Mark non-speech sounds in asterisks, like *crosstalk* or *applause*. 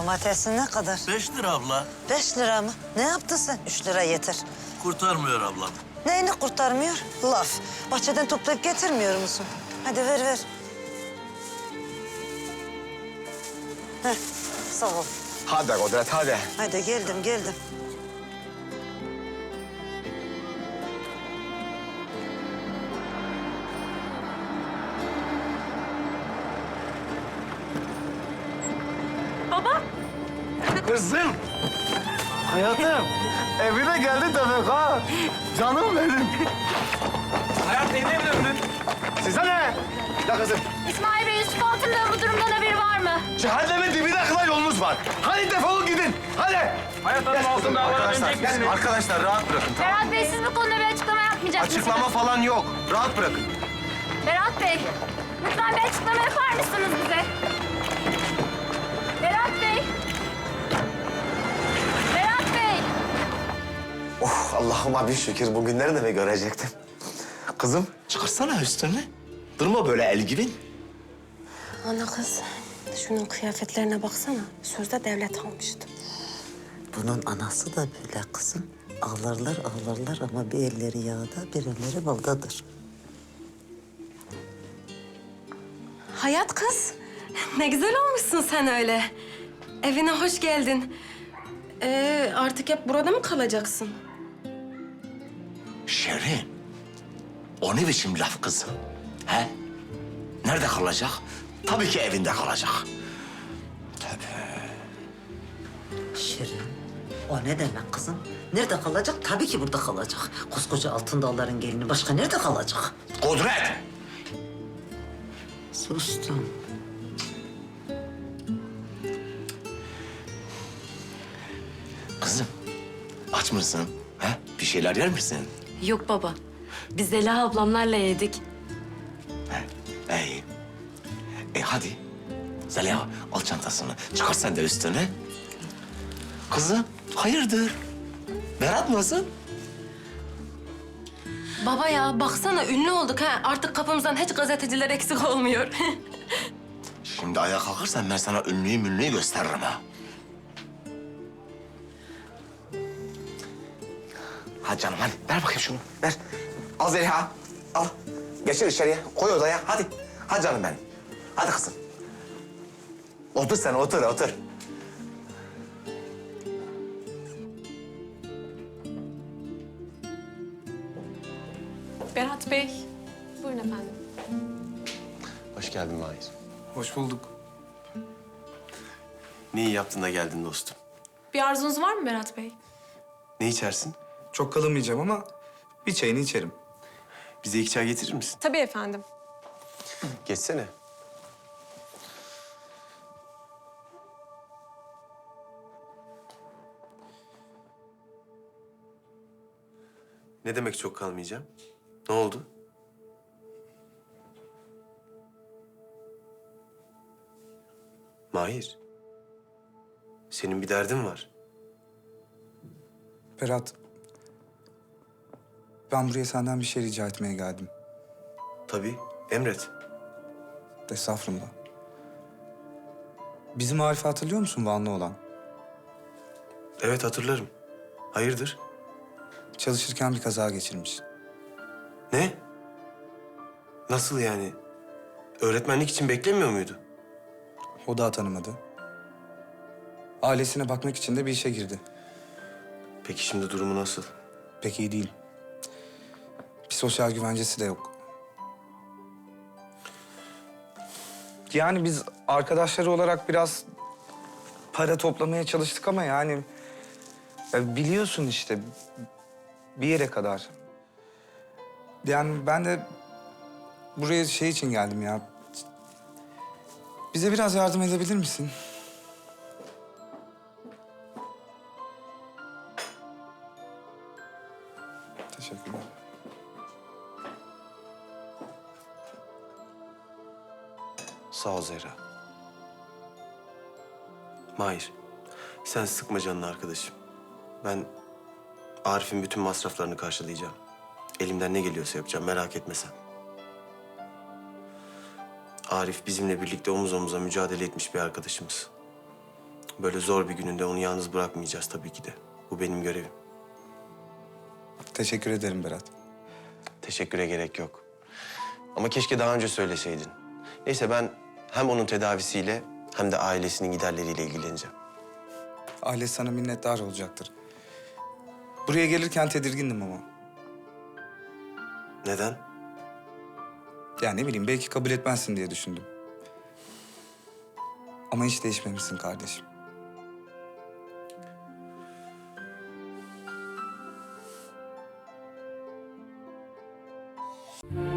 Domatesin ne kadar? Beş lira abla. Beş lira mı? Ne yaptın sen? Üç lira yeter. Kurtarmıyor ablam. Neyini kurtarmıyor? Laf. Bahçeden toplayıp getirmiyor musun? Hadi ver ver. Heh, sağ ol. Hadi Kudret hadi. Hadi geldim geldim. Kızım. Hayatım. Evine geldin demek ha. Canım benim. Hayat neyle evlendin? Size ne? Ya kızım. İsmail Bey, Yusuf Altın'ın bu durumdan haberi var mı? Cehennemin dibine kadar yolunuz var. Hadi defolun gidin. Hadi. Hayat Hanım altın Arkadaşlar, dönecek misiniz? arkadaşlar rahat bırakın. tamam Berat Bey, siz bu konuda bir açıklama yapmayacak Açıklama mısınız? falan yok. Rahat bırakın. Berat Bey, Allah'ıma bir şükür bugünleri de mi görecektim? Kızım çıkarsana üstünü. Durma böyle el gibi. Ana kız, şunun kıyafetlerine baksana. Sözde devlet almıştı. Bunun anası da böyle kızım. Ağlarlar ağlarlar ama bir elleri yağda bir elleri baldadır. Hayat kız, ne güzel olmuşsun sen öyle. Evine hoş geldin. Ee, artık hep burada mı kalacaksın? Şerin, o ne biçim laf kızım? He? Nerede kalacak? Tabii ki evinde kalacak. Şirin. O ne demek kızım? Nerede kalacak? Tabii ki burada kalacak. Koskoca altın dağların gelini başka nerede kalacak? Kudret! Sustum. Kızım, aç mısın? He? Bir şeyler yer misin? Yok baba. Biz Zeliha ablamlarla yedik. He, iyi. E hadi. Zeliha, al çantasını. Çıkar sen de üstüne. Kızım, hayırdır? Berat nasıl? Baba ya baksana ünlü olduk ha. Artık kapımızdan hiç gazeteciler eksik olmuyor. *laughs* Şimdi ayağa kalkarsan ben sana ünlüyü münlüyü gösteririm ha. Hadi canım hadi ver bakayım şunu. Ver. Al Zeliha. Al. Geçir içeriye. Koy odaya. Hadi. Hadi canım benim. Hadi kızım. Otur sen otur otur. Berat Bey. Buyurun efendim. Hoş geldin Mahir. Hoş bulduk. Ne iyi yaptın da geldin dostum. Bir arzunuz var mı Berat Bey? Ne içersin? Çok kalamayacağım ama bir çayını içerim. Bize iki çay getirir misin? Tabii efendim. Geçsene. Ne demek çok kalmayacağım? Ne oldu? Mahir. Senin bir derdin var. Berat, ben buraya senden bir şey rica etmeye geldim. Tabii. Emret. Estağfurullah. Bizim Arif'i hatırlıyor musun Vanlı olan? Evet hatırlarım. Hayırdır? Çalışırken bir kaza geçirmiş. Ne? Nasıl yani? Öğretmenlik için beklemiyor muydu? O da tanımadı. Ailesine bakmak için de bir işe girdi. Peki şimdi durumu nasıl? Pek iyi değil. Sosyal güvencesi de yok. Yani biz arkadaşları olarak biraz para toplamaya çalıştık ama yani ya biliyorsun işte bir yere kadar. Yani ben de buraya şey için geldim ya. Bize biraz yardım edebilir misin? Sağ ol Zehra. Mahir, sen sıkma canını arkadaşım. Ben Arif'in bütün masraflarını karşılayacağım. Elimden ne geliyorsa yapacağım, merak etme sen. Arif bizimle birlikte omuz omuza mücadele etmiş bir arkadaşımız. Böyle zor bir gününde onu yalnız bırakmayacağız tabii ki de. Bu benim görevim. Teşekkür ederim Berat. Teşekküre gerek yok. Ama keşke daha önce söyleseydin. Neyse ben hem onun tedavisiyle hem de ailesinin giderleriyle ilgileneceğim. Aile sana minnettar olacaktır. Buraya gelirken tedirgindim ama. Neden? Yani ne bileyim belki kabul etmezsin diye düşündüm. Ama hiç değişmemişsin kardeşim. Thank.